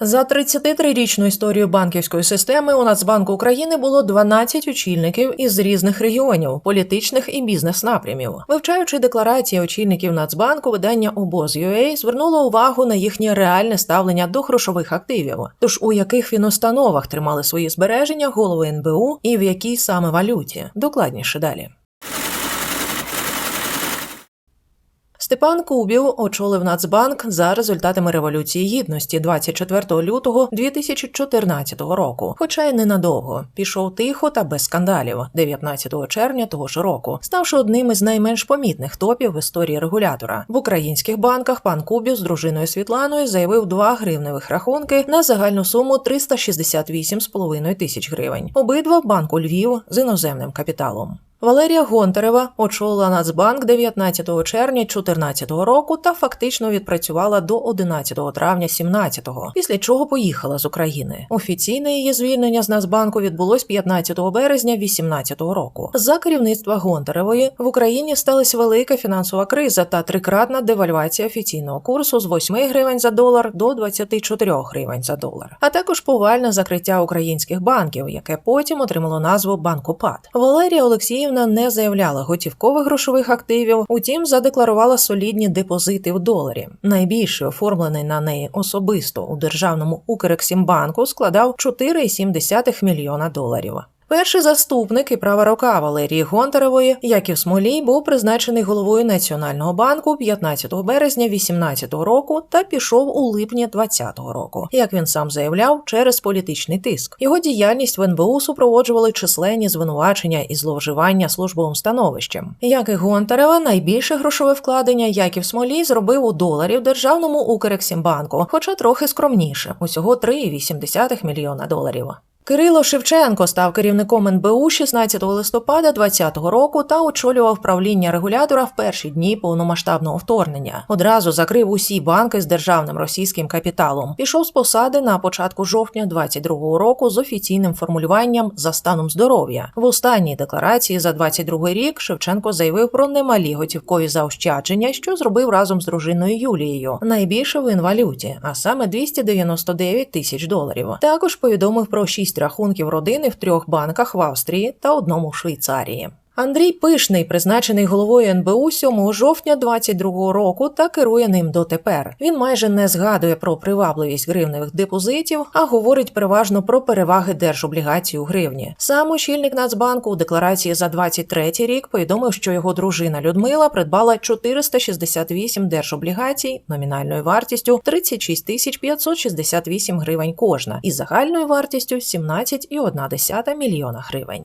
За 33-річну історію банківської системи у Нацбанку України було 12 очільників із різних регіонів, політичних і бізнес-напрямів. Вивчаючи декларації очільників Нацбанку, видання обоз.ua звернуло увагу на їхнє реальне ставлення до грошових активів, тож у яких фінустановах тримали свої збереження голови НБУ і в якій саме валюті. Докладніше далі. Степан Кубів очолив Нацбанк за результатами революції гідності 24 лютого 2014 року, хоча й ненадовго. Пішов тихо та без скандалів 19 червня того ж року, ставши одним із найменш помітних топів в історії регулятора. В українських банках пан Кубів з дружиною Світланою заявив два гривневих рахунки на загальну суму 368,5 тисяч гривень. Обидва банку Львів з іноземним капіталом. Валерія Гонтарева очолила Нацбанк 19 червня 2014 року та фактично відпрацювала до 11 травня 2017, після чого поїхала з України. Офіційне її звільнення з Нацбанку відбулось 15 березня 2018 року. За керівництва Гонтаревої в Україні сталася велика фінансова криза та трикратна девальвація офіційного курсу з 8 гривень за долар до 24 гривень за долар, а також повальне закриття українських банків, яке потім отримало назву Банкопад. Валерія Олексіївна не заявляла готівкових грошових активів, утім задекларувала солідні депозити в доларі. Найбільший оформлений на неї особисто у державному Укрексімбанку складав 4,7 мільйона доларів. Перший заступник і права рука Валерії Гонтаревої, Яків Смолій, був призначений головою Національного банку 15 березня 2018 року та пішов у липні 2020 року. Як він сам заявляв, через політичний тиск його діяльність в НБУ супроводжували численні звинувачення і зловживання службовим становищем. Як і Гонтарева, найбільше грошове вкладення Яків Смолій зробив у доларі в державному Укрексімбанку, хоча трохи скромніше усього 3,8 мільйона доларів. Кирило Шевченко став керівником НБУ 16 листопада 2020 року та очолював правління регулятора в перші дні повномасштабного вторгнення. Одразу закрив усі банки з державним російським капіталом. Пішов з посади на початку жовтня 2022 року з офіційним формулюванням за станом здоров'я. В останній декларації за 2022 рік Шевченко заявив про немалі готівкові заощадження, що зробив разом з дружиною Юлією. Найбільше в інвалюті, а саме 299 тисяч доларів. Також повідомив про шість рахунків родини в трьох банках в Австрії та одному в Швейцарії. Андрій Пишний призначений головою НБУ 7 жовтня 22 року та керує ним дотепер. Він майже не згадує про привабливість гривневих депозитів, а говорить переважно про переваги держоблігацій у гривні. Сам очільник Нацбанку у декларації за 23 рік повідомив, що його дружина Людмила придбала 468 держоблігацій номінальною вартістю 36 тисяч 568 гривень кожна і загальною вартістю 17,1 мільйона гривень.